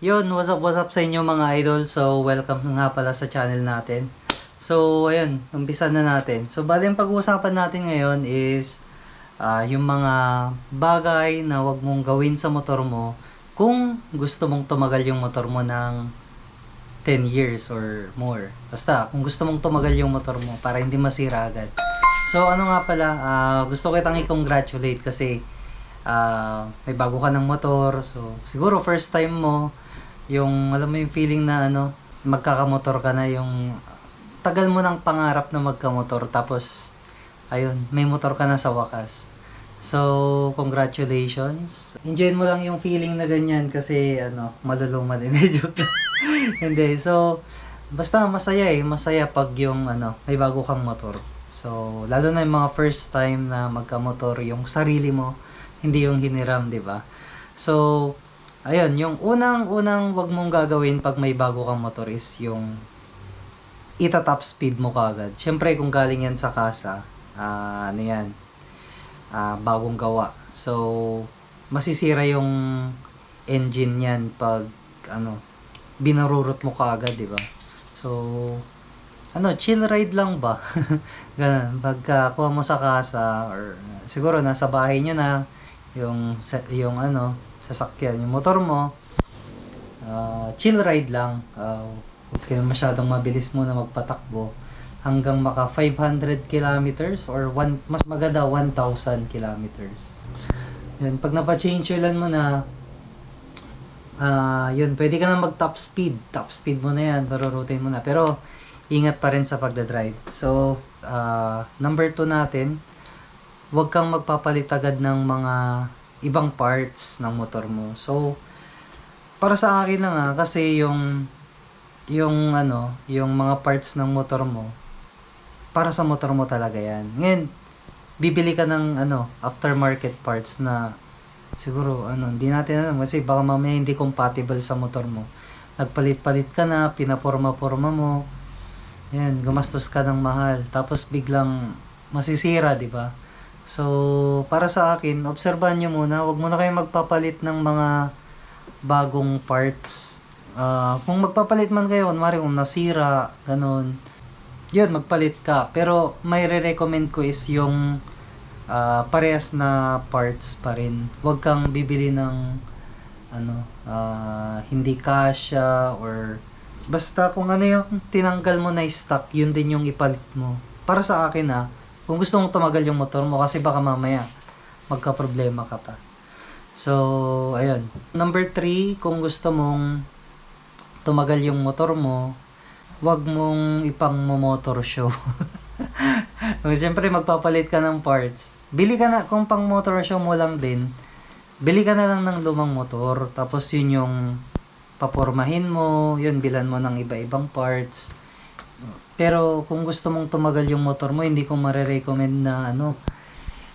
Yun, what's up, what's up sa inyo mga idol? So, welcome nga pala sa channel natin. So, ayun, umpisa na natin. So, bali ang pag-uusapan natin ngayon is ah, yung mga bagay na wag mong gawin sa motor mo kung gusto mong tumagal yung motor mo ng 10 years or more. Basta, kung gusto mong tumagal yung motor mo para hindi masira agad. So, ano nga pala, ah, gusto kitang i-congratulate kasi ah, may bago ka ng motor. So, siguro first time mo, yung, alam mo yung feeling na ano, magkakamotor ka na yung tagal mo ng pangarap na magkamotor tapos ayun, may motor ka na sa wakas. So, congratulations. Enjoy mo lang yung feeling na ganyan kasi ano, maluluma din. Joke. Hindi. So, basta masaya eh. Masaya pag yung ano, may bago kang motor. So, lalo na yung mga first time na magkamotor, yung sarili mo, hindi yung hiniram, di ba? So, ayun, yung unang-unang wag mong gagawin pag may bago kang motor is yung ita-top speed mo kagad. Siyempre, kung galing yan sa kasa, ah, ano yan, ah, bagong gawa. So, masisira yung engine yan pag, ano, binarurot mo kagad, di ba? So, ano, chill ride lang ba? Ganun. Pagka kuha mo sa kasa, or siguro nasa bahay nyo na, yung, yung ano, sasakyan, yung motor mo, ah, chill ride lang. Uh, huwag kayo masyadong mabilis muna magpatakbo hanggang maka 500 kilometers or one, mas maganda 1,000 kilometers. Yun, pag napa-change oilan mo na, ah yun, pwede ka na mag top speed. Top speed mo na yan, parurutin mo na. Pero, ingat pa rin sa pagdadrive. So, ah number 2 natin, huwag kang magpapalit agad ng mga ibang parts ng motor mo. So, para sa akin lang ah, kasi yung yung ano, yung mga parts ng motor mo, para sa motor mo talaga yan. Ngayon, bibili ka ng ano, aftermarket parts na siguro ano, hindi natin alam kasi baka mamaya hindi compatible sa motor mo. Nagpalit-palit ka na, pinaporma-porma mo. Yan, gumastos ka ng mahal. Tapos biglang masisira, di ba? So, para sa akin, obserbahan nyo muna. Huwag muna kayo magpapalit ng mga bagong parts. Ah, kung magpapalit man kayo, kunwari kung nasira, ganun, yun, magpalit ka. Pero may re-recommend ko is yung ah, parehas na parts pa rin. Huwag kang bibili ng ano, ah, hindi kasya or basta kung ano yung tinanggal mo na stock, yun din yung ipalit mo. Para sa akin ah, kung gusto mong tumagal yung motor mo kasi baka mamaya magka-problema ka pa. So, ayun. Number three, kung gusto mong tumagal yung motor mo, wag mong ipang motor show. Siyempre magpapalit ka ng parts, bili ka na, kung pang motor show mo lang din, bili ka na lang ng lumang motor, tapos yun yung papormahin mo, yun bilan mo ng iba-ibang parts. Pero kung gusto mong tumagal yung motor mo, hindi ko mare-recommend na ano,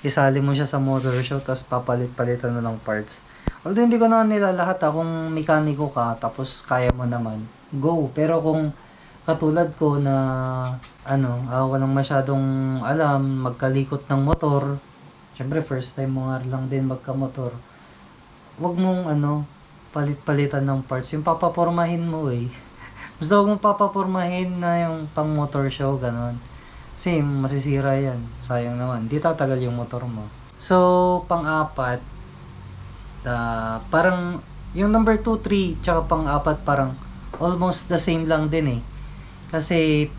isali mo siya sa motor show tapos papalit-palitan mo ng parts. Although hindi ko naman nila lahat ha, kung mekaniko ka tapos kaya mo naman, go. Pero kung katulad ko na ano, ah, walang masyadong alam, magkalikot ng motor, syempre first time mo nga lang din magka-motor, wag mong ano, palit-palitan ng parts. Yung papapormahin mo eh. Basta huwag mong papapormahin na yung pang motor show, ganon. Kasi masisira yan. Sayang naman. Di tatagal yung motor mo. So, pang-apat, ah, parang yung number 2, 3, tsaka pang-apat parang almost the same lang din eh. Kasi,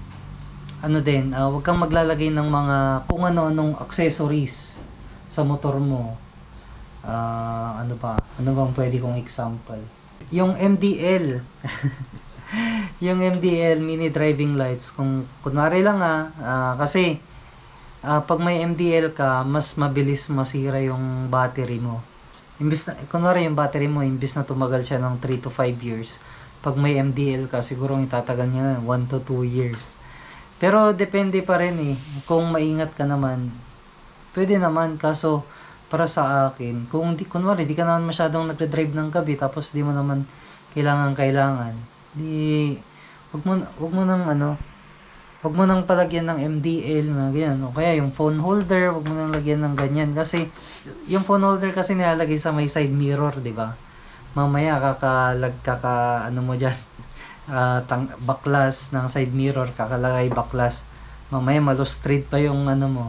ano din, ah, huwag kang maglalagay ng mga kung ano-anong accessories sa motor mo. Ah, ano ba? Ano bang pwede kong example? Yung MDL. yung MDL mini driving lights kung kunwari lang ah, ah, kasi ah, pag may MDL ka mas mabilis masira yung battery mo. Imbis na kunwari yung battery mo imbis na tumagal siya ng 3 to 5 years pag may MDL ka siguro itatagal niya na 1 to 2 years. Pero depende pa rin eh. Kung maingat ka naman pwede naman. Kaso para sa akin kung di kunwari di ka naman masyadong nagde-drive ng gabi tapos di mo naman kailangan kailangan di wag mo wag mo nang ano wag mo nang palagyan ng MDL na ganyan. O kaya yung phone holder wag mo nang lagyan ng ganyan. Kasi yung phone holder kasi nilalagay sa may side mirror di ba? Mamaya kakalag kaka ano mo diyan ah, tang baklas ng side mirror kakalagay baklas. Mamaya malustrate pa yung ano mo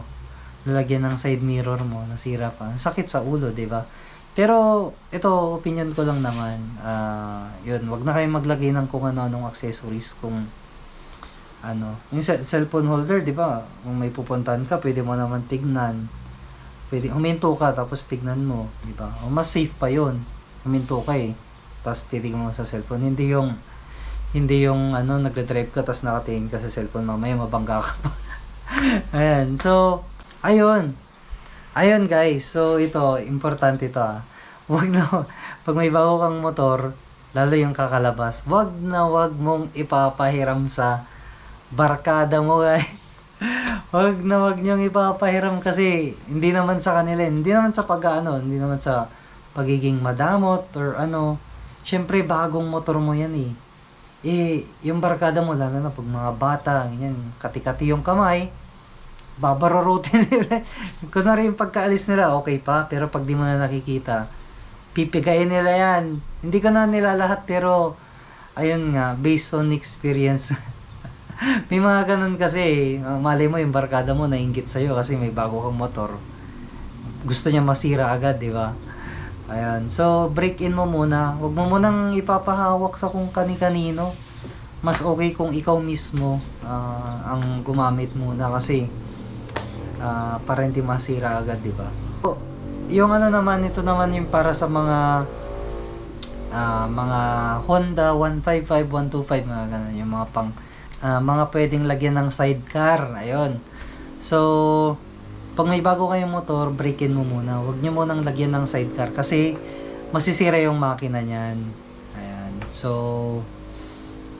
lalagyan ng side mirror mo nasira pa. Sakit sa ulo di ba pero ito opinion ko lang naman ah yun wag na kayong maglagay ng kung ano anong accessories kung ano. Yung ce- cellphone holder di ba kung may pupuntahan ka pwede mo naman tignan. Pwede huminto ka tapos tignan mo di ba? O mas safe pa yon huminto ka eh. Tapos titignan mo sa cellphone. Hindi yung hindi yung ano nagre-drive ka tapos nakatingin ka sa cellphone mamaya mabangga ka pa. Ayan so ayun ayun guys so ito importante ito ah wag na pag may bago kang motor lalo yung kakalabas wag na wag mong ipapahiram sa barkada mo guys wag na wag niyong ipapahiram kasi hindi naman sa kanila, hindi naman sa pag-ano, hindi naman sa pagiging madamot or ano. Syempre bagong motor mo yan eh. Eh, yung barkada mo, lalo na pag mga bata, ganyan, kati-kati yung kamay, babarurutin nila. Kunwari yung pagkaalis nila, okay pa, pero pag di mo na nakikita, pipigayin nila yan. Hindi ko na nila lahat, pero, ayun nga, based on experience. may mga ganun kasi, uh, malay mo yung barkada mo nainggit sa'yo kasi may bago kang motor. Gusto niya masira agad, di ba? Ayan. So, break in mo muna. Huwag mo munang ipapahawak sa kung kani-kanino. Mas okay kung ikaw mismo ah, ang gumamit muna kasi para hindi masira agad, di ba? So, yung ano naman, ito naman yung para sa mga ah, mga Honda 155, 125, mga ganun, yung mga pang ah, mga pwedeng lagyan ng sidecar. Ayun. So, pag may bago kayong motor, break-in mo muna. Huwag nyo munang lagyan ng sidecar kasi masisira yung makina niyan. Ayan. So,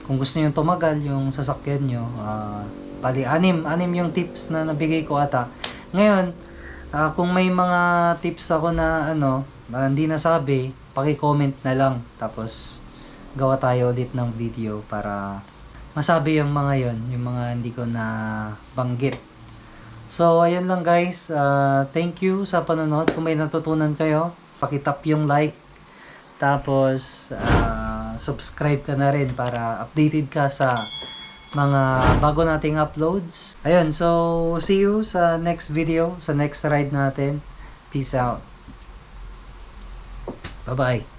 kung gusto niyo tumagal yung sasakyan nyo, ah, bali, anim, anim yung tips na nabigay ko ata. Ngayon, ah, kung may mga tips ako na ano, na hindi nasabi, paki-comment na lang. Tapos, gawa tayo ulit ng video para masabi yung mga yon yung mga hindi ko na banggit. So, ayun lang guys. Ah, thank you sa panonood. Kung may natutunan kayo, pakitap yung like. Tapos, ah, subscribe ka na rin para updated ka sa mga bago nating uploads. Ayun, so see you sa next video, sa next ride natin. Peace out. Bye-bye.